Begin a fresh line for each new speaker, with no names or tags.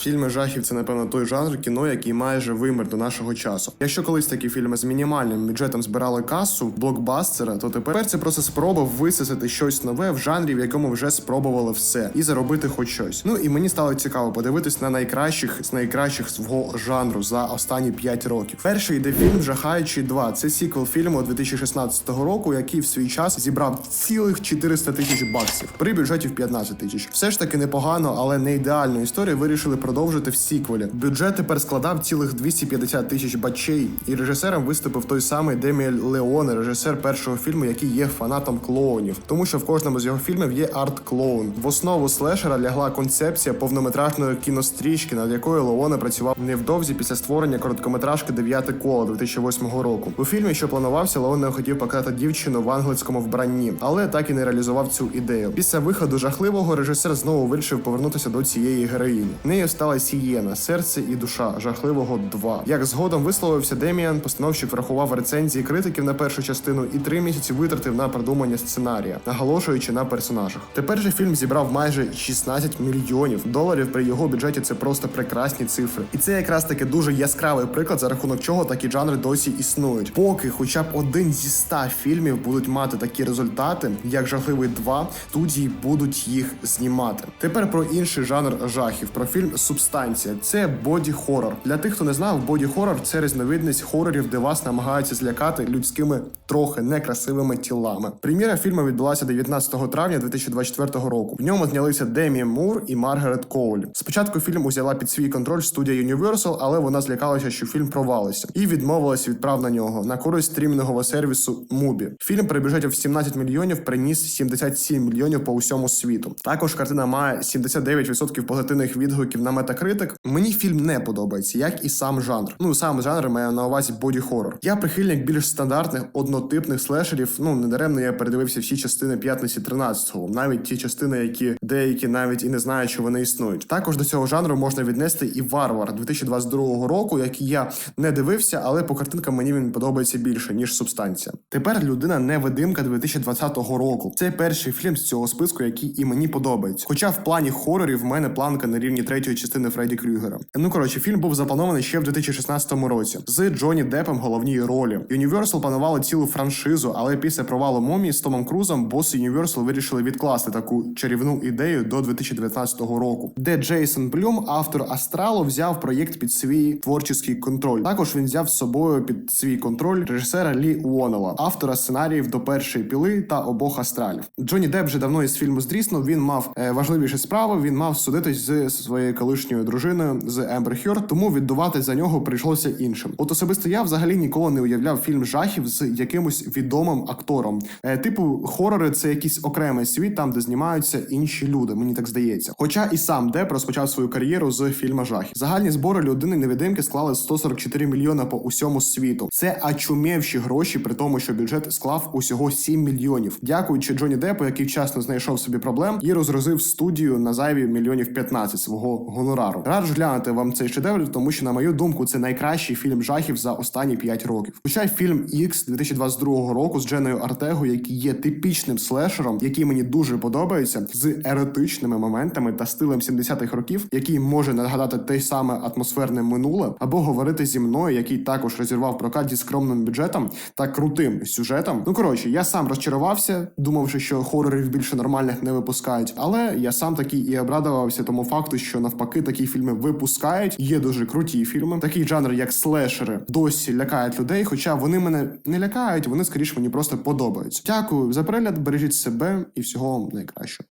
Фільми жахів це напевно той жанр кіно, який майже вимер до нашого часу. Якщо колись такі фільми з мінімальним бюджетом збирали касу блокбастера, то тепер це просто спроба висисати щось нове в жанрі, в якому вже спробували все, і заробити хоч щось. Ну і мені стало цікаво подивитись на найкращих з найкращих свого жанру за останні 5 років. Перший йде фільм Жахаючий 2. Це сіквел фільму 2016 року, який в свій час зібрав цілих 400 тисяч баксів при бюджеті в 15 тисяч. Все ж таки непогано, але не ідеальну історію вирішили продовжити в сіквелі. Бюджет тепер складав цілих 250 тисяч бачей, і режисером виступив той самий Деміель Леоне, режисер першого фільму, який є фанатом клоунів, тому що в кожному з його фільмів є арт-клоун. В основу слешера лягла концепція повнометражної кінострічки, над якою Леоне працював невдовзі після створення короткометражки Дев'яте коло 2008 року. У фільмі, що планувався, Леоне хотів показати дівчину в англійському вбранні, але так і не реалізував цю ідею. Після виходу жахливого режисер знову вирішив повернутися до цієї героїні. Нею стала Сієна, серце і душа жахливого 2. Як згодом висловився Деміан, постановщик врахував рецензії критиків на першу частину і три місяці витратив на продумання сценарія, наголошуючи на персонажах. Тепер же фільм зібрав майже 16 мільйонів доларів. При його бюджеті це просто прекрасні цифри. І це якраз таки дуже яскравий приклад, за рахунок чого такі жанри досі існують. Поки хоча б один зі ста фільмів будуть мати такі результати, як жахливий 2, студії будуть їх знімати. Тепер про інший жанр жахів, про фільм Субстанція. Це боді хорор. Для тих, хто не знав, боді хорор це різновидність хорорів, де вас намагаються злякати людськими трохи некрасивими тілами. Прем'єра фільму відбулася 19 травня 2024 року. В ньому знялися Демі Мур і Маргарет Коуль. Спочатку фільм узяла під свій контроль студія Universal, але вона злякалася, що фільм провалиться, і відмовилась від прав на нього на користь стрімінгового сервісу Mubi. Фільм при бюджеті в 17 мільйонів приніс 77 мільйонів по усьому світу. Також картина має 79% позитивних відгуків на Metacritic. Мені фільм не подобається, як і сам жанр. Ну сам жанр маю на увазі боді хорор. Я прихильник більш стандартних однотипних слешерів. Ну недаремно я передивився всі частини п'ятниці 13-го, навіть ті частини, які деякі навіть і не знають, що вони існують. Також до цього жанру можна віднести і варвар 2022 року, який я не дивився, але по картинкам мені він подобається більше ніж субстанція. Тепер людина невидимка 2020 року. Це перший фільм з цього списку, який і мені подобається. Хоча в плані хорорів в мене планка на рівні третьої частини Фредді Крюгера. Ну коротше, фільм був запланований ще в 2016 році з Джонні Деппом в головній ролі. Universal планували цілу франшизу, але після провалу момії з Томом Крузом боси Universal вирішили відкласти таку чарівну ідею до 2019 року, де Джейсон Блюм, автор Астралу, взяв проєкт під свій творчий контроль. Також він взяв з собою під свій контроль режисера Лі Уонела, автора сценаріїв до першої піли та обох астралів. Джонні Депп вже давно із фільму здріснув. Він мав е, важливіші справи. Він мав судитись з своєю колишньою дружиною з Ембер Хьорд, тому віддувати за нього прийшлося іншим. От особисто я взагалі ніколи не уявляв фільм жахів з якимось відомим актором. Е, типу, хорори це якийсь окремий світ, там де знімаються інші люди. Мені так здається. Хоча і сам Деп розпочав свою кар'єру з фільму жахів. Загальні збори людини невидимки склали 144 мільйона по усьому світу. Це очумівші гроші, при тому, що бюджет склав усього 7 мільйонів. Дякуючи Джоні Депу, який вчасно знайшов собі проблем і розгрузив студію на зайві мільйонів 15 свого гонорару. Раджу глянути вам цей шедевр, тому що, на мою думку, це найкращий фільм жахів за останні 5 років. Хоча фільм X 2022 року з Дженою Артего, який є типічним слешером, який мені дуже подобається, з еротичними моментами та стилем 70-х років, який може нагадати те саме атмосферне минуле, або говорити зі мною, який також розірвав прокат зі скромним бюджетом та крутим сюжетом. Ну коротше, я сам розчарувався, думавши, що хорорів більше нормальних не випускають, але я сам такий і обрадувався тому факту, що навпаки такі фільми випускають. Є дуже круті фільми. Такий жанр, як слешери, досі лякають людей. Хоча вони мене не лякають, вони скоріше мені просто подобаються. Дякую за перегляд, бережіть себе і всього найкращого.